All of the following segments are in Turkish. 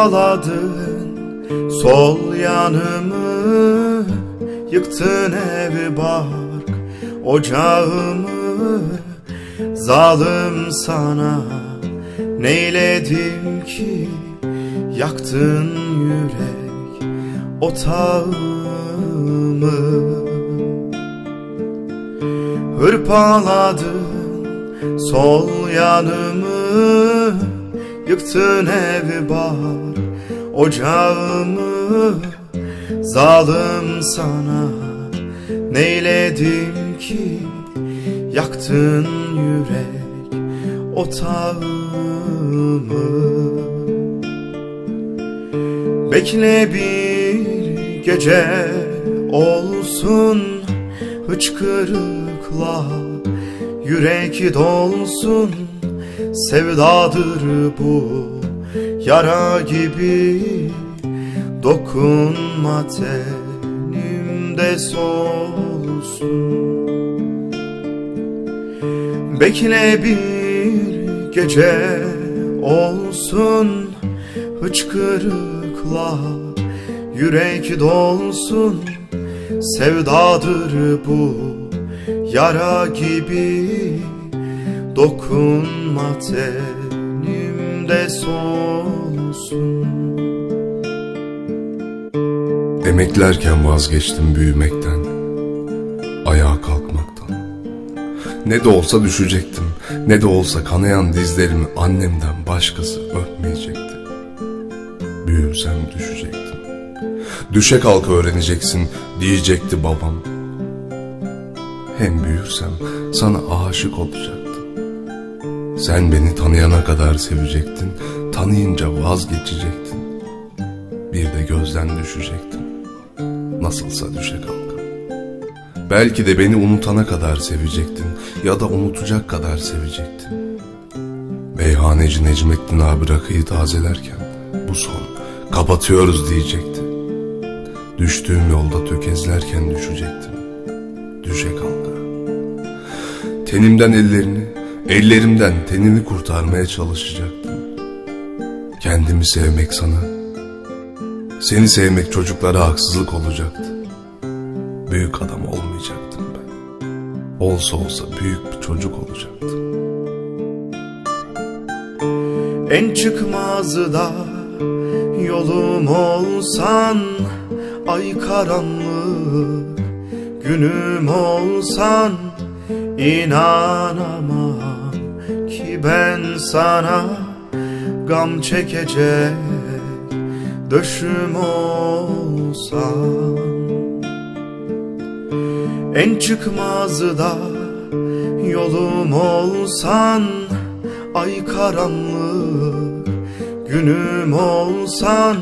Hırpaladın sol yanımı Yıktın evi bark ocağımı. Zalim sana neyledim ki? Yaktın yürek otağımı. Hırpaladın sol yanımı. Yıktın evi bar ocağımı Zalim sana neyledim ki? Yaktın yürek otağımı. Bekle bir gece olsun hıçkırıkla Yürek dolsun. Sevdadır bu yara gibi Dokunma tenimde solsun Bekle bir gece olsun hıçkırıkla Yürek dolsun. Sevdadır bu yara gibi Dokunma tenimde solsun Emeklerken vazgeçtim büyümekten, ayağa kalkmaktan. Ne de olsa düşecektim, ne de olsa kanayan dizlerimi annemden başkası öpmeyecekti. Büyürsem düşecektim. Düşe kalka öğreneceksin diyecekti babam. Hem büyürsem sana aşık olacaktım. Sen beni tanıyana kadar sevecektin, tanıyınca vazgeçecektin. Bir de gözden düşecektim. Nasılsa düşe kalka. Belki de beni unutana kadar sevecektin ya da unutacak kadar sevecektin. Meyhaneci Necmettin abi rakıyı tazelerken bu son kapatıyoruz diyecekti. Düştüğüm yolda tökezlerken düşecektim. Düşe kalka. Tenimden ellerini, ellerimden tenini kurtarmaya çalışacaktım. Kendimi sevmek sana, seni sevmek çocuklara haksızlık olacaktı. Büyük adam olmayacaktım ben. Olsa olsa büyük bir çocuk olacaktım. En çıkmazı da yolum olsan Ay karanlık günüm olsan inanamam ki ben sana Gam çekecek döşüm olsam. En çıkmazı da yolum olsan Ay karanlık günüm olsan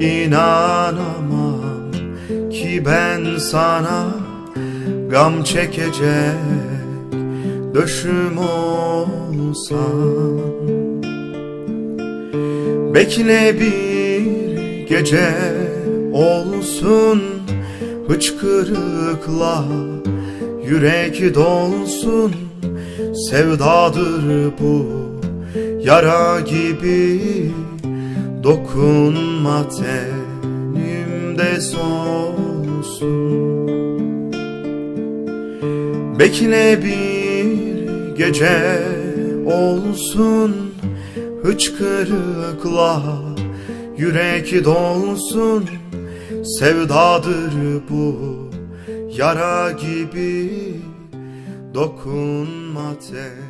inanamam ki ben sana Gam çekecek döşüm olsam Bekle bir gece olsun Hıçkırıkla yürek dolsun. Sevdadır bu yara gibi Dokunma tenimde solsun Bekle bir gece olsun Hıçkırıkla yürek dolsun. Sevdadır bu yara gibi Dokunma tenimde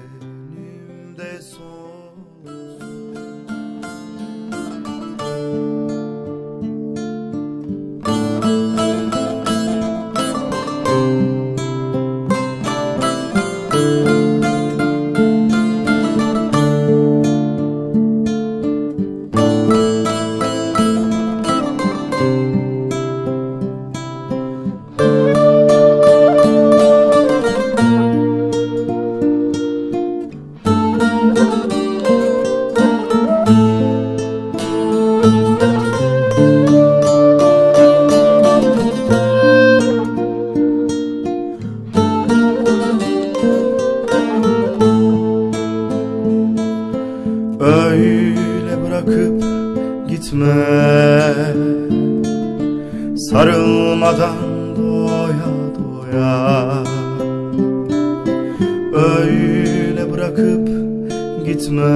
Sarılmadan doya doya Öyle bırakıp gitme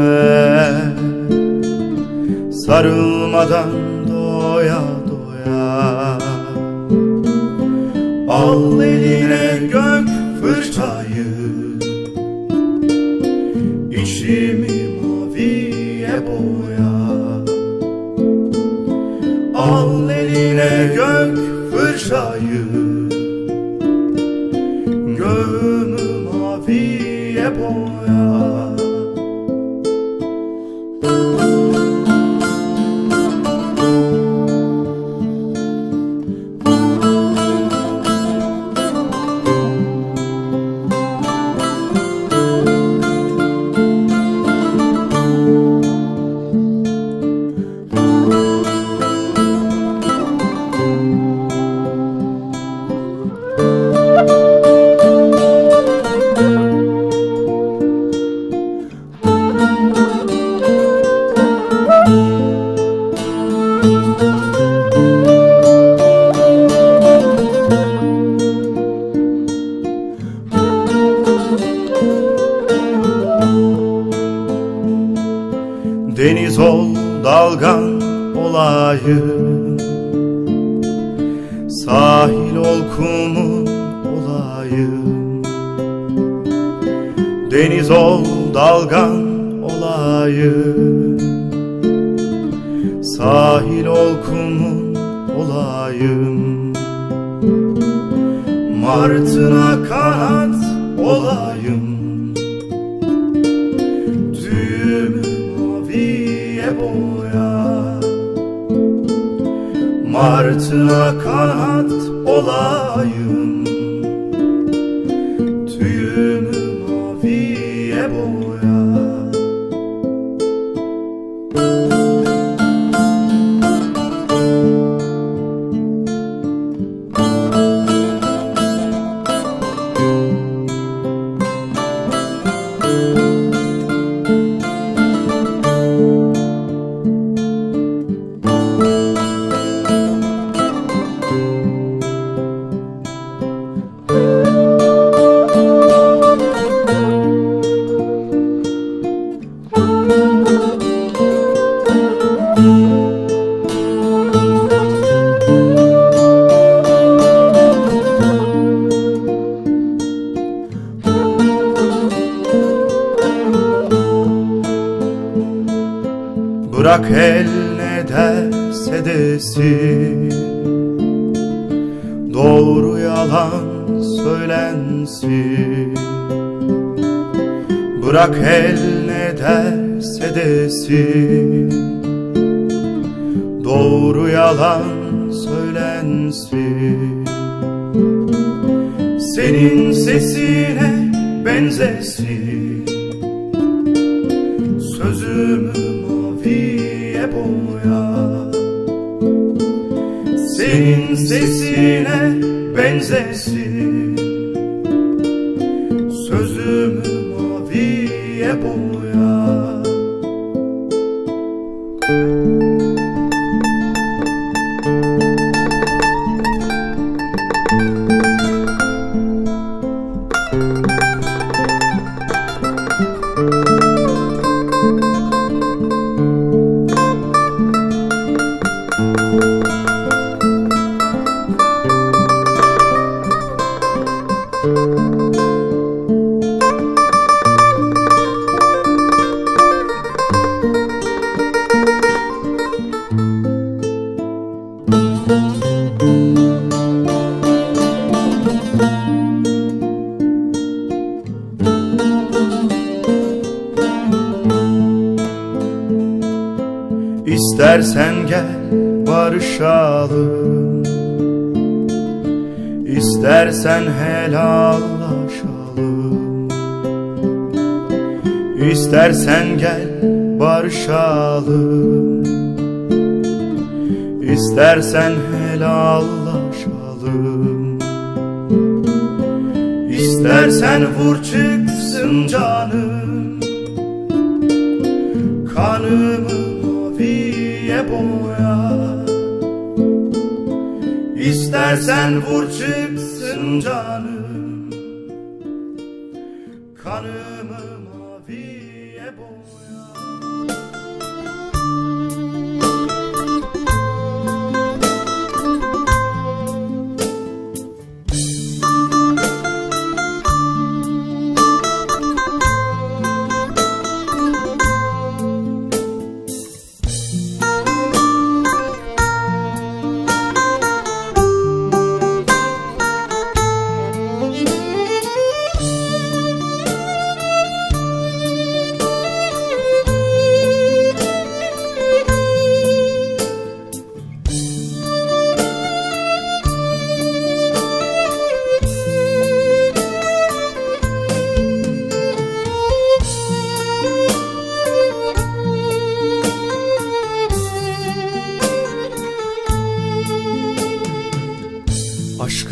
Sarılmadan doya doya Al eline gök fırçayı good. Deniz ol dalgan olayım Sahil ol kumun olayım. Martına kanat olayım. Düğümü maviye boya. Martına kanat olayım maviye Bırak el ne derse desin. Doğru yalan söylensin. Bırak el ne derse desin Doğru yalan söylensin. Senin sesine benzesin. Sözümü maviye boya. Senin sesine benzesin İstersen helallaşalım. İstersen gel barışalım. İstersen helallaşalım. İstersen vur çıksın canım. Kanımı maviye boya. İstersen vur çıksın canım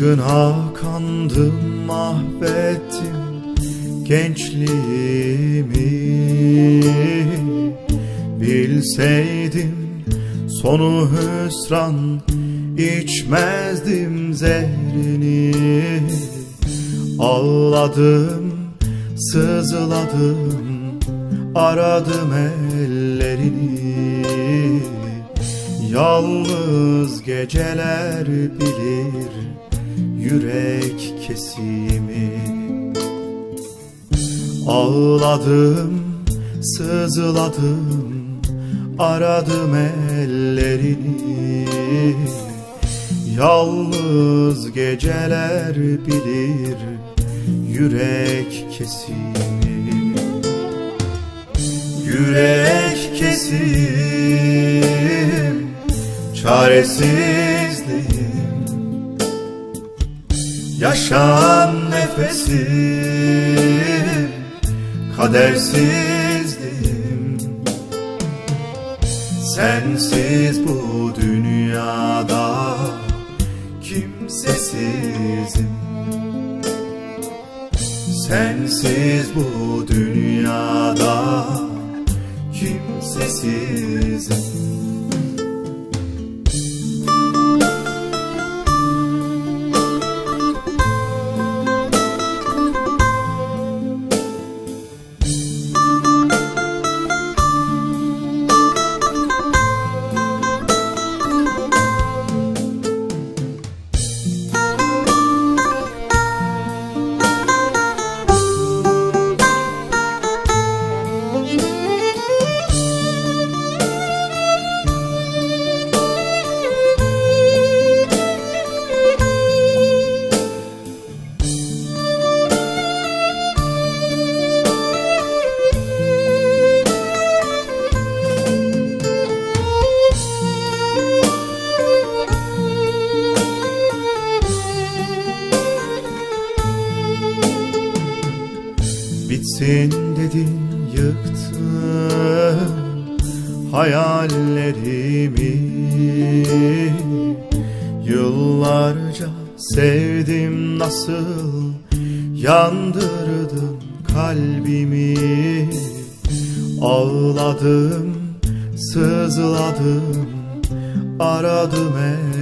Aşkına kandım mahvettim gençliğimi. Bilseydim sonu hüsran içmezdim zehrini. Ağladım sızladım aradım ellerini. Yalnız geceler bilir yürek kesimi. Ağladım, sızladım, aradım ellerini. Yalnız geceler bilir yürek kesimi. Yürek kesim Çaresizliğim Yaşam nefesim Kadersizliğim Sensiz bu dünyada Kimsesizim. Sensiz bu dünyada kimsesizim Yıllarca sevdim nasıl yandırdın kalbimi. Ağladım, sızladım, aradım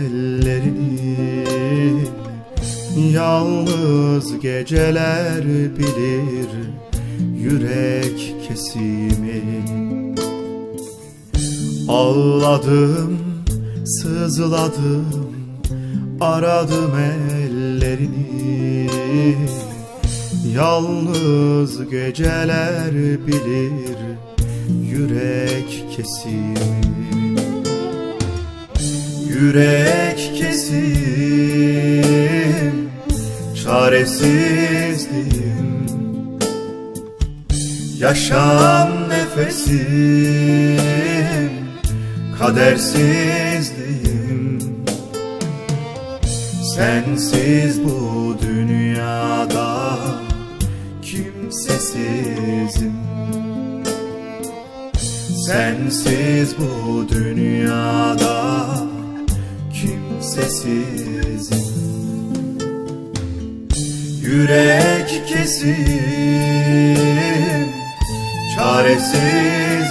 ellerini. Yalnız geceler bilir yürek kesimi. Ağladım, sızladım, aradım ellerini. Yalnız geceler bilir yürek kesimi Yürek kesim Çaresizliğim Yaşam nefesim Kadersizliğim Sensiz bu dünyada Kimsesizim. Sensiz bu dünyada kimsesizim. Yürek kesim Çaresizliğim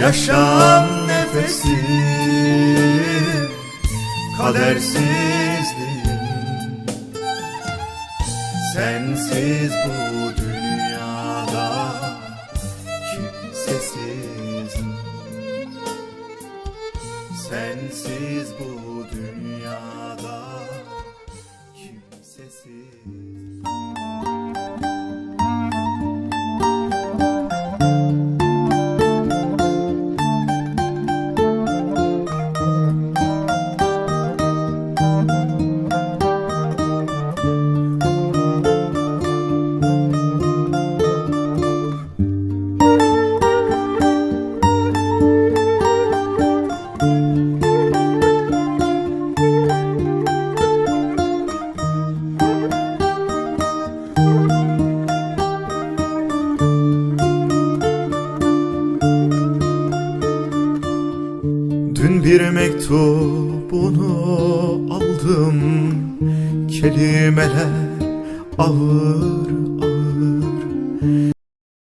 Yaşam nefesim Kadersizliğim Sensiz bu dünyada Kimsesizim. Sensiz bu dünyada Kimsesizim